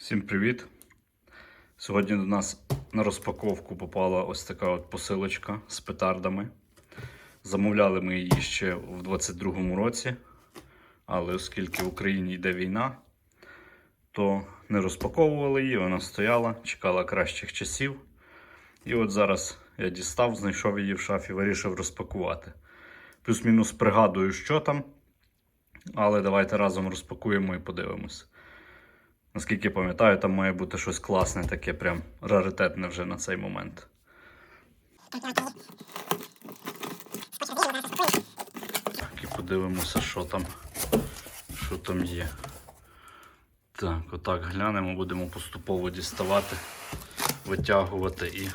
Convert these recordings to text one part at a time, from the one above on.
Всім привіт! Сьогодні до нас на розпаковку попала ось така от посилочка з петардами. Замовляли ми її ще в 22-му році, але оскільки в Україні йде війна, то не розпаковували її, вона стояла, чекала кращих часів. І от зараз я дістав, знайшов її в шафі, вирішив розпакувати. Плюс-мінус пригадую, що там. Але давайте разом розпакуємо і подивимось. Наскільки пам'ятаю, там має бути щось класне, таке прям раритетне вже на цей момент. Так, і подивимося, що там, що там є. Так, отак глянемо, будемо поступово діставати, витягувати і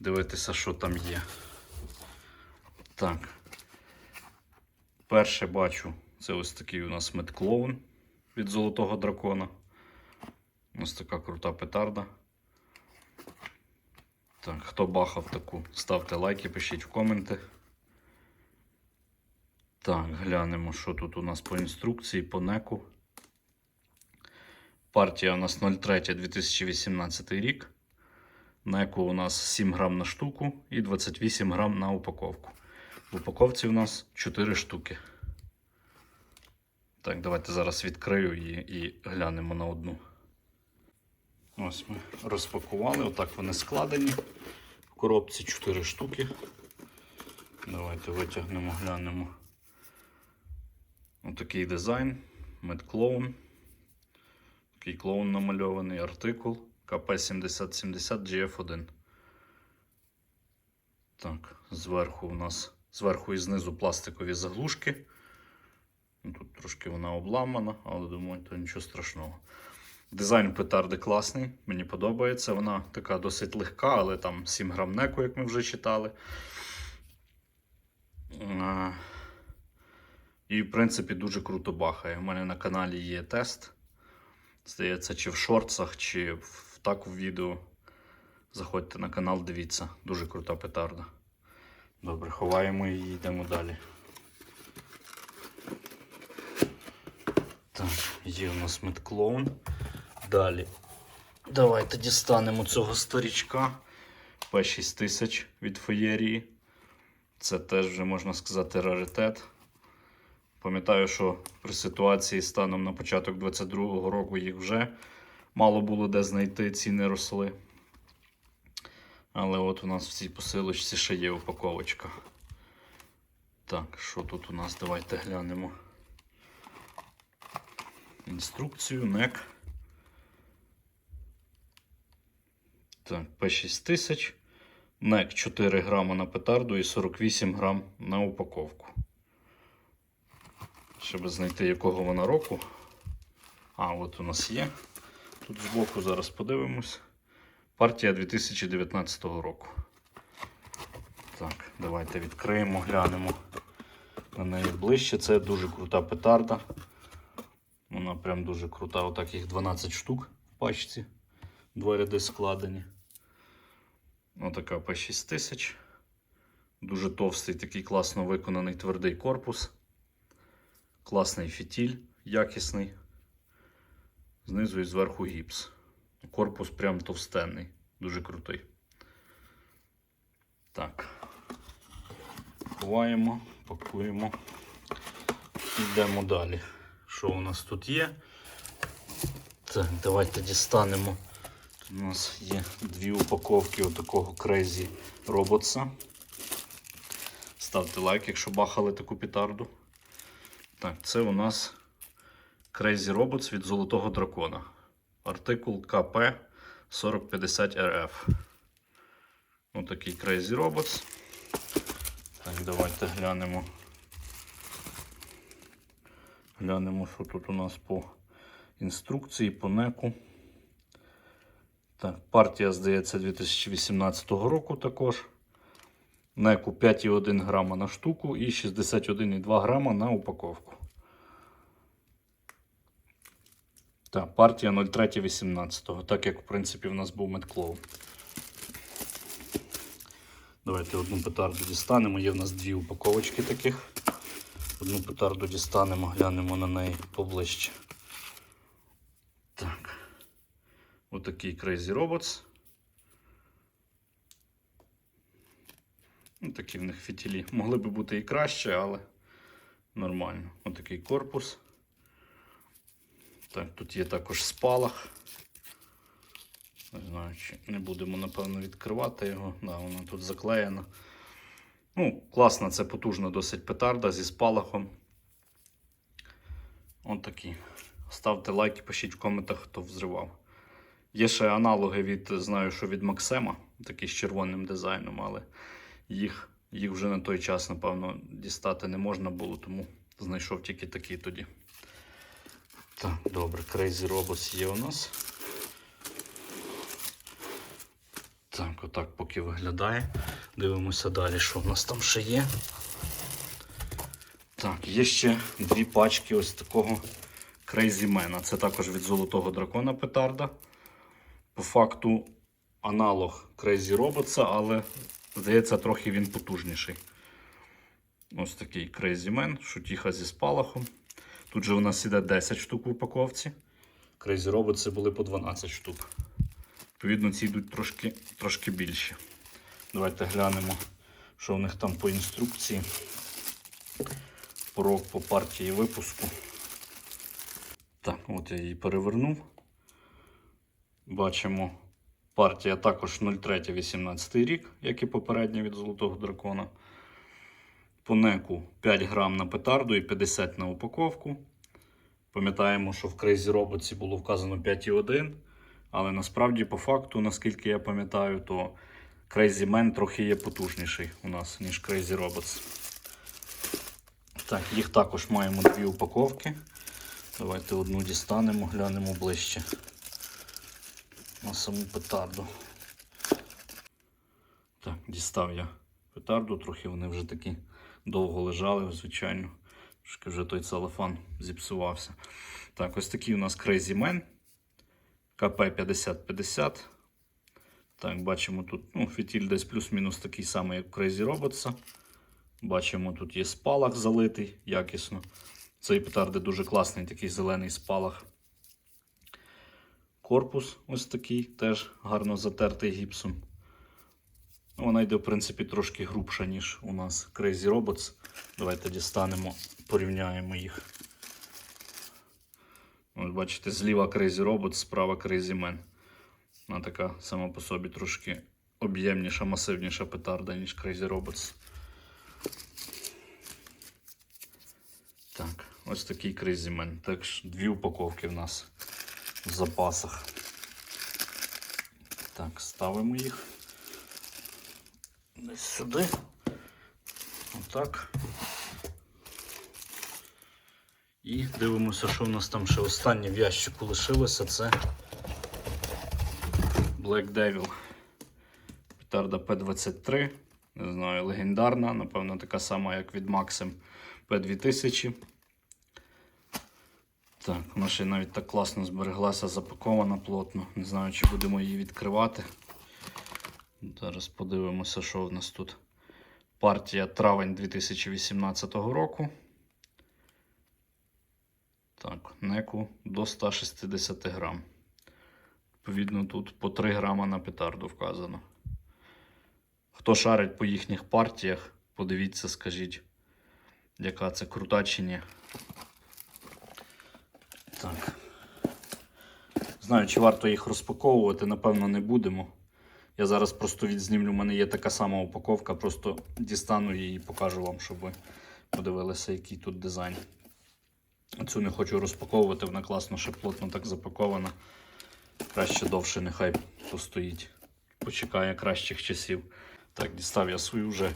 дивитися, що там є. Так. Перше бачу, це ось такий у нас медклоун від золотого дракона. Ось така крута петарда. Так, хто бахав таку, ставте лайки, пишіть в коменти. Так, глянемо, що тут у нас по інструкції, по неку. Партія у нас 03-2018 рік. Неку у нас 7 грам на штуку і 28 грам на упаковку. В упаковці у нас 4 штуки. Так, давайте зараз відкрию її і глянемо на одну. Ось ми розпакували, отак вони складені. В коробці 4 штуки. Давайте витягнемо, глянемо. Отакий дизайн. Медклоун. Такий клоун намальований, артикул КП7070 GF1. Так, зверху у нас, зверху і знизу пластикові заглушки. Ну, Тут трошки вона обламана, але думаю, то нічого страшного. Дизайн петарди класний, мені подобається. Вона така досить легка, але там 7 грам неку, як ми вже читали. І, в принципі, дуже круто бахає. У мене на каналі є тест. Здається, чи в шортсах, чи в, так в відео. Заходьте на канал, дивіться. Дуже крута петарда. Добре, ховаємо її йдемо далі. Так, є у нас медклоун. Далі. Давайте дістанемо цього старічка. P6000 від феєрії. Це теж вже можна сказати раритет. Пам'ятаю, що при ситуації станом на початок 22-го року їх вже мало було де знайти, ціни росли. Але от у нас в цій посилочці ще є упаковочка. Так, що тут у нас? Давайте глянемо інструкцію NEC. Так, P6000. NEC 4 грама на петарду і 48 грам на упаковку. Щоб знайти якого вона року. А, от у нас є. Тут збоку зараз подивимось. Партія 2019 року. Так, давайте відкриємо, глянемо на неї ближче. Це дуже крута петарда. Вона прям дуже крута. Отак їх 12 штук в пачці. Два ряди складені. Отака по 6 тисяч. Дуже товстий, такий класно виконаний твердий корпус. Класний фітіль, якісний. Знизу і зверху гіпс. Корпус прям товстенний, дуже крутий. Так. Ховаємо, пакуємо. Йдемо далі. Що у нас тут є? Так, давайте дістанемо. Тут у нас є дві упаковки отакого Crazy Robots. Ставте лайк, якщо бахали таку петарду. Так, це у нас Crazy Robots від Золотого Дракона. Артикул КП 4050 RF. Отакий Crazy Robots. Так, давайте глянемо. Глянемо, що тут у нас по інструкції, по неку. Так, партія, здається, 2018 року також. Неку 5,1 грама на штуку і 61,2 грама на упаковку. Так, партія 03.18, так як в принципі в нас був медклоу. Давайте одну петарду дістанемо. Є в нас дві упаковочки таких. Одну петарду дістанемо, глянемо на неї поближче. Так. Отакий Crazy Robots. Ну, такі в них фітілі. Могли би бути і краще, але нормально. Отакий корпус. Так, тут є також спалах. Не знаю, чи не будемо, напевно, відкривати його. Да, вона тут заклеєна. Ну, класна, це потужна досить петарда зі спалахом. От такі. Ставте лайки, пишіть в коментах, хто взривав. Є ще аналоги від, знаю, що від Максима, такі з червоним дизайном, але їх, їх вже на той час, напевно, дістати не можна було, тому знайшов тільки такі тоді. Так, добре, Crazy Robots є у нас. Так, отак поки виглядає. Дивимося далі, що в нас там ще є. Так, є ще дві пачки ось такого Crazy Man. Це також від золотого дракона петарда. По факту аналог Crazy Robots, але здається, трохи він потужніший. Ось такий Crazy Man, шутіха зі спалахом. Тут же у нас іде 10 штук в упаковці. Crazy Robots були по 12 штук. Відповідно, ці йдуть трошки, трошки більші. Давайте глянемо, що в них там по інструкції. По, по партії випуску. Так, от я її перевернув. Бачимо, партія також 03-18 рік, як і попередня від Золотого дракона. По неку 5 грам на петарду і 50 на упаковку. Пам'ятаємо, що в Crazy Robots було вказано 5,1. Але насправді, по факту, наскільки я пам'ятаю, то Crazy Man трохи є потужніший у нас, ніж Crazy Robots. Так, їх також маємо дві упаковки. Давайте одну дістанемо, глянемо ближче на саму петарду. Так, дістав я петарду, трохи вони вже такі довго лежали, звичайно. Трошки вже той целофан зіпсувався. Так, ось такий у нас Crazy Man. КП-5050. Так, бачимо тут ну, фітіль десь плюс-мінус такий самий, як у Crazy Robots. Бачимо, тут є спалах залитий якісно. Цей петарди дуже класний такий зелений спалах. Корпус ось такий, теж гарно затертий гіпсом. Ну, Вона йде, в принципі, трошки грубша, ніж у нас Crazy Robots. Давайте дістанемо, порівняємо їх. Ось бачите, зліва Crazy Robot, справа Crazy Man. Вона така сама по собі трошки об'ємніша, масивніша петарда, ніж Crazy Robots. Так, ось такий Crazy Man. Також дві упаковки в нас в запасах. Так, ставимо їх десь сюди. Отак. І дивимося, що в нас там ще останнє в ящику лишилося. Це Black Devil. Петарда P23. Не знаю, легендарна, напевно, така сама, як від Maxim P2000. Так, вона ще навіть так класно збереглася, запакована плотно. Не знаю, чи будемо її відкривати. Зараз подивимося, що в нас тут. Партія травень 2018 року. Так, неку до 160 грам. Відповідно, тут по 3 грама на петарду вказано. Хто шарить по їхніх партіях, подивіться, скажіть, яка це крута чи ні. Так. Знаю, чи варто їх розпаковувати, напевно, не будемо. Я зараз просто відзнімлю, у мене є така сама упаковка, просто дістану її і покажу вам, щоб ви подивилися, який тут дизайн. Цю не хочу розпаковувати, вона класно ще плотно так запакована. Краще довше нехай постоїть. Почекає кращих часів. Так, дістав я свою вже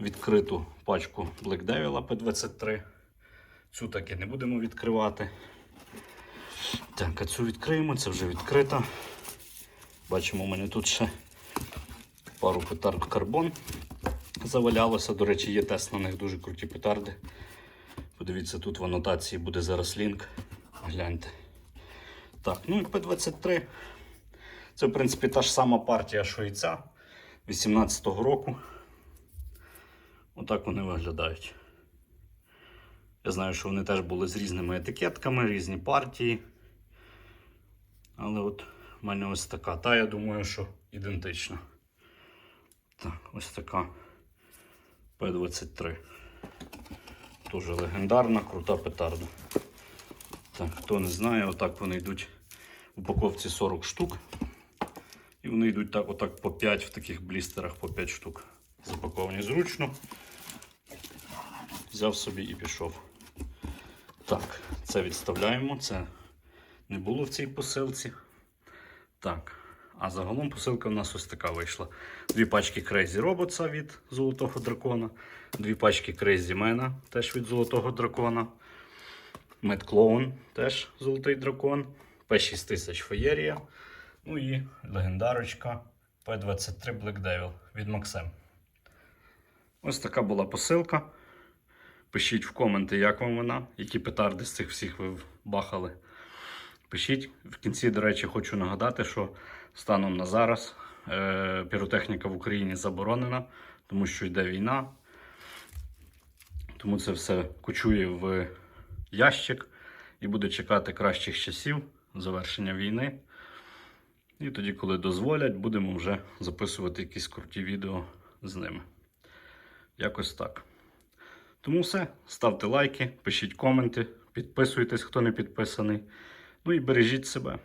відкриту пачку Black Devil P23. Цю так і не будемо відкривати. Так, а цю відкриємо, це вже відкрита. Бачимо, у мене тут ще пару петард карбон завалялося. До речі, є тест на них дуже круті петарди. Подивіться, тут в анотації буде зараз лінк. Гляньте. Так, ну і P23. Це, в принципі, та ж сама партія, що і ця 18-го року. Отак вони виглядають. Я знаю, що вони теж були з різними етикетками, різні партії. Але от в мене ось така. Та я думаю, що ідентична. Так, ось така П-23. Дуже легендарна, крута петарда. Так, хто не знає, отак вони йдуть упаковці 40 штук. І вони йдуть так, отак по 5 в таких блістерах по 5 штук. Запаковані зручно. Взяв собі і пішов. Так, це відставляємо. Це не було в цій посилці. Так. А загалом посилка в нас ось така вийшла. Дві пачки Crazy Robots від Золотого Дракона, дві пачки Crazy Man теж від Золотого Дракона. Clone теж Золотий Дракон. P6000 Феєрія. Ну і легендарочка P23 Black Devil від Maxim. Ось така була посилка. Пишіть в коменти, як вам вона, які петарди з цих всіх ви бахали. Пишіть. В кінці, до речі, хочу нагадати, що станом на зараз е, піротехніка в Україні заборонена, тому що йде війна. Тому це все кучує в ящик і буде чекати кращих часів завершення війни. І тоді, коли дозволять, будемо вже записувати якісь круті відео з ними. Якось так. Тому все. Ставте лайки, пишіть коменти, підписуйтесь, хто не підписаний. Ну і бережіть себе.